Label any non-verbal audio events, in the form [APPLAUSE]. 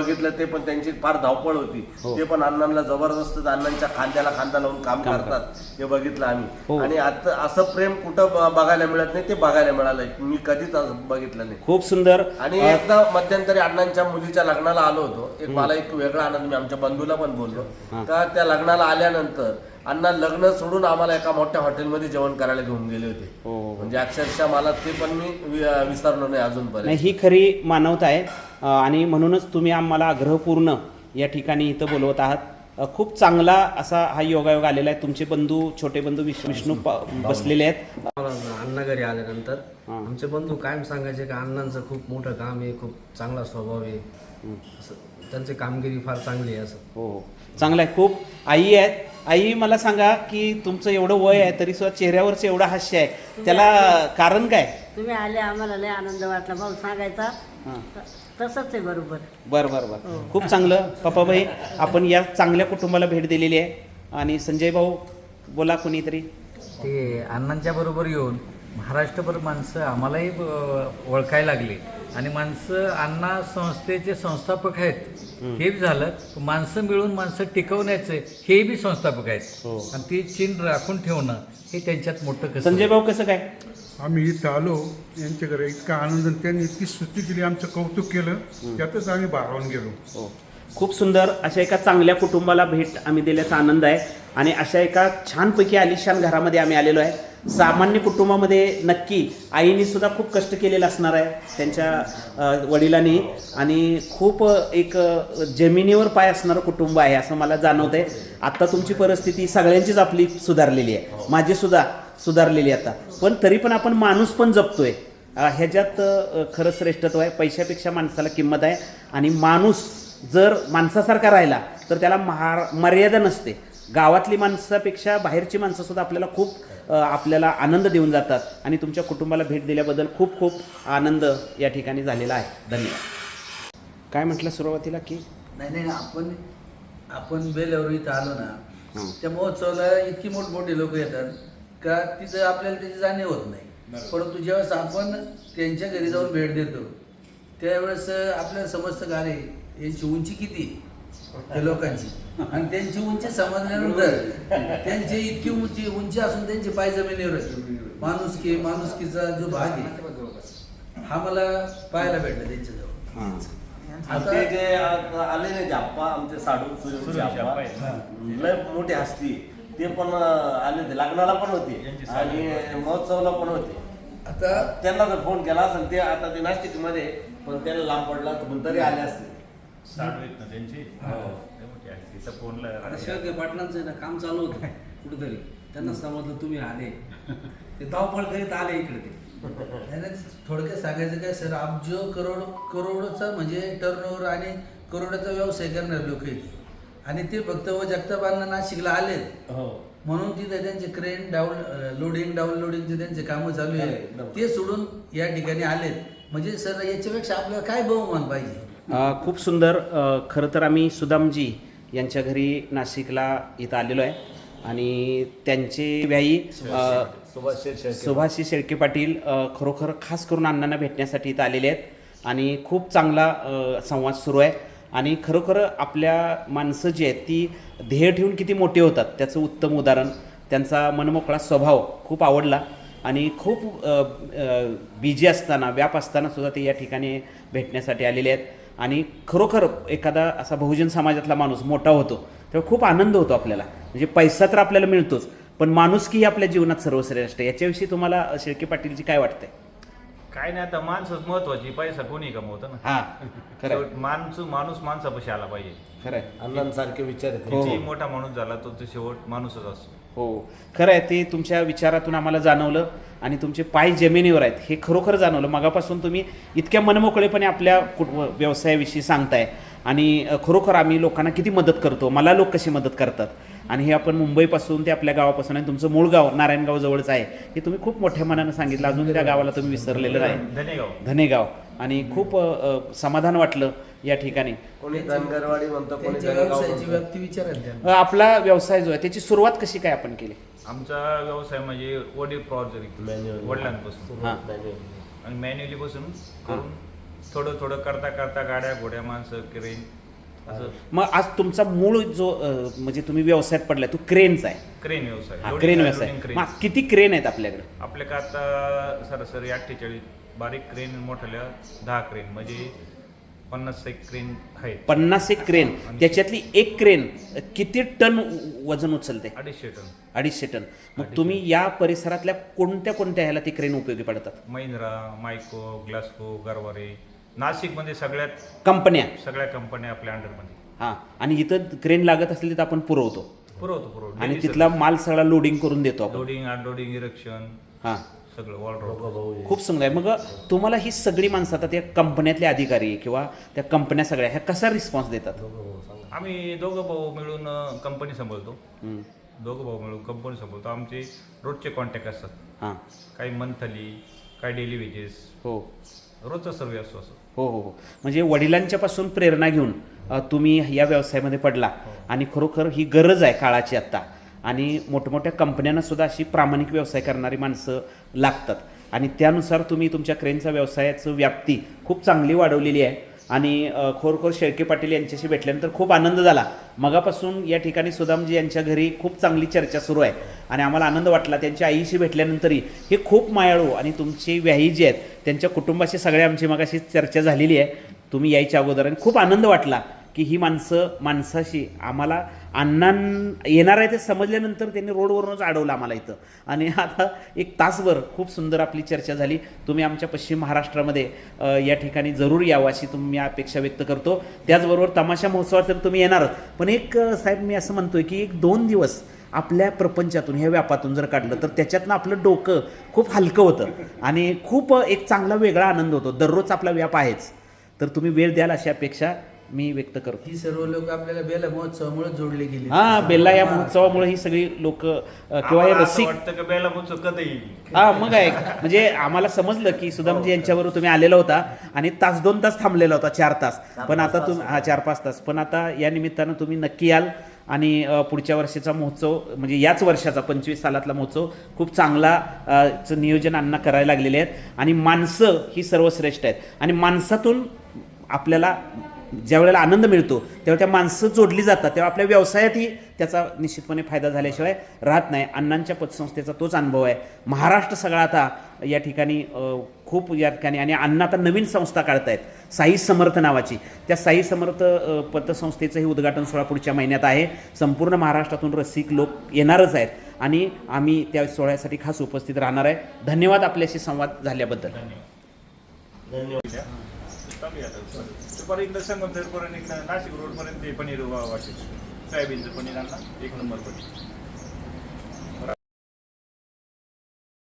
बघितलं ते पण त्यांची फार धावपळ होती. हो. ते पण अण्णांना जबरदस्त अण्णांच्या खांद्याला खांदा लावून काम करतात. हे बघितलं हो. आम्ही आणि आता असं प्रेम कुठं बघायला मिळत नाही ते बघायला मिळालंय. मी कधीच बघितलं नाही. खूप सुंदर. आणि एकदा मध्यंतरी अण्णांच्या मुलीच्या लग्नाला आलो होतो. एक मला एक वेगळा आनंद मी आमच्या बंधूला पण बोललो. का त्या लग्नाला आल्यानंतर अण्णा लग्न सोडून आम्हाला एका मोठ्या हॉटेलमध्ये जेवण करायला घेऊन गेले होते. हो, हो. म्हणजे अक्षरशः मला ते पण मी विसरलो नाही अजूनपर्यंत. ही खरी मानवता आहे. आणि म्हणूनच तुम्ही आम्हाला आग्रहपूर्ण या ठिकाणी इथं बोलवत आहात. खूप चांगला असा हा योगायोग आलेला आहे. तुमचे बंधू छोटे बंधू विष्णू बसलेले आहेत. अण्णा घरी आल्यानंतर. आमचे बंधू कायम सांगायचे की अण्णांचं खूप मोठं काम आहे खूप चांगला स्वभाव आहे. त्यांची कामगिरी फार चांगली आहे असं. हो हो. चांगलं आहे. खूप आई आहेत. आई मला सांगा की तुमचं एवढं वय आहे तरी सुद्धा चेहऱ्यावरचं एवढं हास्य आहे. त्याला कारण काय? तुम्ही आले आम्हाला लय आनंद वाटला. भाऊ सांगायचा. हां. तसंच आहे बरोबर. बर बर बर. खूप चांगलं. पप्पाबाई आपण या चांगल्या कुटुंबाला भेट दिलेली आहे. आणि संजय भाऊ बोला कोणीतरी. ते अण्णांच्या बरोबर येऊन महाराष्ट्रभर माणसं आम्हालाही ओळखायला लागली. आणि माणसं अण्णा संस्थेचे संस्थापक आहेत. हे बी झालं. माणसं मिळून माणसं टिकवण्याचे हे बी संस्थापक आहेत. आणि ती चिन्ह राखून ठेवणं हे त्यांच्यात मोठं कसं संजय भाऊ कसं काय? आम्ही इथं आलो यांच्याकडे इतका आनंद आणि त्यांनी इतकी स्तुती केली आमचं कौतुक केलं त्यातच आम्ही भारावून गेलो. हो. खूप सुंदर अशा एका चांगल्या कुटुंबाला भेट आम्ही दिल्याचा आनंद आहे. आणि अशा एका छानपैकी आलिशान घरामध्ये आम्ही आलेलो आहे. सामान्य कुटुंबामध्ये नक्की आईने सुद्धा खूप कष्ट केलेलं असणार आहे त्यांच्या वडिलांनी. आणि खूप एक जमिनीवर पाय असणारं कुटुंब आहे असं मला जाणवत आहे आत्ता तुमची परिस्थिती सगळ्यांचीच आपली सुधारलेली आहे. माझी सुद्धा सुधारलेली आता. पण तरी पण आपण माणूस पण जपतोय. ह्याच्यात खरं श्रेष्ठत्व आहे. पैशापेक्षा माणसाला किंमत आहे. आणि माणूस जर माणसासारखा राहिला तर त्याला महा मर्यादा नसते. गावातली माणसापेक्षा बाहेरची माणसं सुद्धा आपल्याला खूप आपल्याला आनंद देऊन जातात. आणि तुमच्या कुटुंबाला भेट दिल्याबद्दल खूप खूप आनंद या ठिकाणी झालेला आहे. धन्यवाद. काय म्हटलं सुरुवातीला की? नाही नाही आपण आपण बेलावर इथं आलो ना. त्या महोत्सवाला इतकी मोठमोठे लोक येतात. का तिथं आपल्याला त्याची जाणीव होत नाही. परंतु ज्यावेळेस आपण त्यांच्या घरी जाऊन भेट देतो त्यावेळेस आपल्याला समजतं का अरे यांची उंची किती? त्या लोकांची. आणि त्यांची उंची समजल्यानंतर त्यांची इतकी उंची उंची असून त्यांचे पाय जमिनीवर. माणुसकी माणुसकीचा जो भाग आहे हा मला पाहायला भेटला त्यांच्याजवळ. हां. आणि ते जे आ- आले नाही ते आप्पा आमचे साडू लय मोठे हस्ती ते पण आले होते. लग्नाला पण होते. आणि महोत्सवाला पण होते. आता त्यांना जर फोन केला असेल ते आता ते नाशिकमध्ये पण त्याला लांब पडला पण तरी आले असते. ना त्यांची. तिथं फोनला आता शिवाय पाटलांचं आहे ना काम चालू होतं कुठेतरी. त्यांना समजलं तुम्ही आले. ते धावपळ करीत आले इकडे ते. नाही, नाही, थोडक्यात सांगायचं काय सर अब्ज करोड करोडचा म्हणजे टर्नओव्हर आणि करोडाचा व्यवसाय करणारे लोक आहेत आणि ते फक्त व जगतापांना नाशिकला आलेत. हो. म्हणून तिथे त्यांचे क्रेन डाऊन लोडिंग डाऊनलोडिंगचे त्यांचे कामं चालू आहेत. एकदम. ते सोडून या ठिकाणी आलेत. म्हणजे सर याच्यापेक्षा आपल्याला काय बहुमान पाहिजे? खूप सुंदर. खरं तर आम्ही सुदामजी यांच्या घरी नाशिकला इथं आलेलो आहे. आणि त्यांचे सुभाष शेळके. सुभाषी शेळके पाटील खरोखर खास करून अण्णांना भेटण्यासाठी इथं आलेले आहेत. आणि खूप चांगला संवाद सुरू आहे. आणि खरोखर आपल्या माणसं जी आहेत ती ध्येय ठेवून किती मोठे होतात त्याचं उत्तम उदाहरण त्यांचा मनमोकळा स्वभाव खूप आवडला. आणि खूप बिजी असताना व्याप असताना सुद्धा ते या ठिकाणी भेटण्यासाठी आलेले आहेत. आणि खरोखर एखादा असा बहुजन समाजातला माणूस मोठा होतो तेव्हा खूप आनंद होतो आपल्याला. म्हणजे पैसा तर आपल्याला मिळतोच पण माणुसकी ही आपल्या जीवनात सर्वश्रेष्ठ आहे. याच्याविषयी तुम्हाला शेळके पाटीलजी काय वाटतंय? काय नाही आता माणसंच महत्वाची पैसा कोणी कमवतं ना? हां खरं शेवट माणूस माणूस माणसापाशी आला पाहिजे. खरं. अण्णांसारखे विचार आहेत. हो. किती मोठा माणूस झाला तो तो शेवट माणूसच असतो. हो खरं आहे ते तुमच्या विचारातून आम्हाला जाणवलं आणि तुमचे पाय जमिनीवर आहेत हे खरोखर जाणवलं. मगापासून तुम्ही इतक्या मनमोकळेपणे आपल्या कुट व्यवसायाविषयी सांगताय आणि अ, खरोखर आम्ही लोकांना किती मदत करतो मला लोक कशी मदत करतात? आणि हे आपण मुंबईपासून ते आपल्या गावापासून आणि तुमचं मूळ गाव नारायणगाव जवळच आहे हे तुम्ही खूप मोठ्या मनानं सांगितलं. अजून त्या गावाला तुम्ही विसरलेलं नाही. धनेगाव. धनेगाव. आणि खूप समाधान वाटलं या ठिकाणी. आपला व्यवसाय जो आहे त्याची सुरुवात कशी काय आपण केली? आमचा व्यवसाय म्हणजे वडील प्रॉजेक्ट. वडिलांपासून. आणि मॅन्युअली पासून करून थोडं थोडं करता करता गाड्या घोड्या माणसं क्रेन मग आज तुमचा मूळ जो म्हणजे तुम्ही व्यवसायात पडलाय तो क्रेनचा आहे. क्रेन व्यवसाय. हा क्रेन व्यवसाय. मग किती क्रेन आहेत आपल्याकडे? आपल्याकडे आता सरासरी अठ्ठेचाळीस बारीक क्रेन मोठ्याल्या दहा क्रेन म्हणजे पन्नास एक क्रेन आहेत. पन्नास एक क्रेन. त्याच्यातली एक क्रेन किती टन वजन उचलते? अडीचशे टन. अडीचशे टन. मग तुम्ही या परिसरातल्या कोणत्या कोणत्या ह्याला ती क्रेन उपयोगी पडतात? महिंद्रा मायको ग्लास्को गरवारे नाशिकमध्ये सगळ्यात कंपन्या. सगळ्या कंपन्या आपल्या अंडरमध्ये. हां आणि इथं क्रेन लागत असली तर आपण पुरवतो. पुरवतो पुरवतो. आणि तिथला माल सगळा लोडिंग करून देतो आपण. लोडिंग अनलोडिंग इरेक्शन हां. सगळं खूप सुंदर आहे. मग तुम्हाला ही सगळी माणसं आता त्या कंपन्यातले अधिकारी किंवा त्या कंपन्या सगळ्या ह्या कसा रिस्पॉन्स देतात? आम्ही दोघं भाऊ मिळून कंपनी सांभाळतो. हम्म. दोघं भाऊ मिळून कंपनी सांभाळतो. आमचे रोजचे कॉन्टॅक्ट असतात. हां. काही मंथली काही डेली वेजेस हो. रोजचा सर्वे असतो असं. हो हो हो. म्हणजे वडिलांच्या पासून प्रेरणा घेऊन अ, तुम्ही या व्यवसायामध्ये पडला आणि खरोखर ही गरज आहे काळाची आत्ता. आणि मोठमोठ्या कंपन्यांना सुद्धा अशी प्रामाणिक व्यवसाय करणारी माणसं लागतात. आणि त्यानुसार तुम्ही तुमच्या क्रेनचा व्यवसायाचं व्याप्ती खूप चांगली वाढवलेली आहे. आणि खोरखोर शेळके पाटील यांच्याशी भेटल्यानंतर खूप आनंद झाला. मगापासून या ठिकाणी सुदामजी यांच्या घरी खूप चांगली चर्चा सुरू आहे. आणि आम्हाला आनंद वाटला त्यांच्या आईशी भेटल्यानंतरही. हे खूप मायाळू आणि तुमची व्याही जी आहेत त्यांच्या कुटुंबाशी सगळ्या आमची मगाशी चर्चा झालेली आहे. तुम्ही यायच्या अगोदर आणि खूप आनंद वाटला. की ही माणसं माणसाशी आम्हाला अण्णां येणार आहे ते समजल्यानंतर त्यांनी रोडवरूनच अडवलं आम्हाला इथं. आणि [LAUGHS] आता एक तासभर खूप सुंदर आपली चर्चा झाली. तुम्ही आमच्या पश्चिम महाराष्ट्रामध्ये या ठिकाणी जरूर यावं अशी तुम्ही अपेक्षा व्यक्त करतो. त्याचबरोबर तमाशा महोत्सवात तर तुम्ही येणारच पण एक साहेब मी असं म्हणतोय की एक दोन दिवस आपल्या प्रपंचातून ह्या व्यापातून जर काढलं तर त्याच्यातनं आपलं डोकं खूप हलकं होतं. आणि खूप एक चांगला वेगळा आनंद होतो. दररोज आपला व्याप आहेच. तर तुम्ही वेळ द्याल अशी अपेक्षा मी व्यक्त करतो. ही सर्व लोक आपल्याला बेला महोत्सवामुळे जोडले गेले. हा बेल्ला या महोत्सवामुळे ही सगळी लोक किंवा हे रसिक वाटतं की बेला मुच कधी येईल? हा मग आहे. म्हणजे आम्हाला समजलं की सुदामजी यांच्याबरोबर तुम्ही आलेला होता आणि तास दोन तास थांबलेला होता चार तास. पण आता तुम्ही हा चार पाच तास. पण आता या निमित्तानं तुम्ही नक्की याल आणि पुढच्या वर्षीचा महोत्सव म्हणजे याच वर्षाचा पंचवीस सालातला महोत्सव खूप चांगला चं नियोजन अण्णा करायला लागलेले आहेत. आणि माणसं ही सर्वश्रेष्ठ आहेत. आणि माणसातून आपल्याला ज्या वेळेला आनंद मिळतो तेव्हा त्या माणसं जोडली जातात. तेव्हा आपल्या व्यवसायातही त्याचा निश्चितपणे फायदा झाल्याशिवाय राहत नाही. अण्णांच्या पतसंस्थेचा तोच अनुभव आहे. महाराष्ट्र सगळा आता या ठिकाणी खूप या ठिकाणी आणि अण्णा आता नवीन संस्था काढतायत. साई समर्थ नावाची. त्या साई समर्थ पतसंस्थेचंही उद्घाटन सोहळा पुढच्या महिन्यात आहे. संपूर्ण महाराष्ट्रातून रसिक लोक येणारच आहेत आणि आम्ही त्या सोहळ्यासाठी खास उपस्थित राहणार आहे. धन्यवाद आपल्याशी संवाद झाल्याबद्दल. चालू पर आता. दुपारी पर्यंत संगमनेरपर्यंत इकडं नाशिक रोडपर्यंत ते पनीर वाटेल सोयाबीनचं पनीर आणा एक नंबर पनीर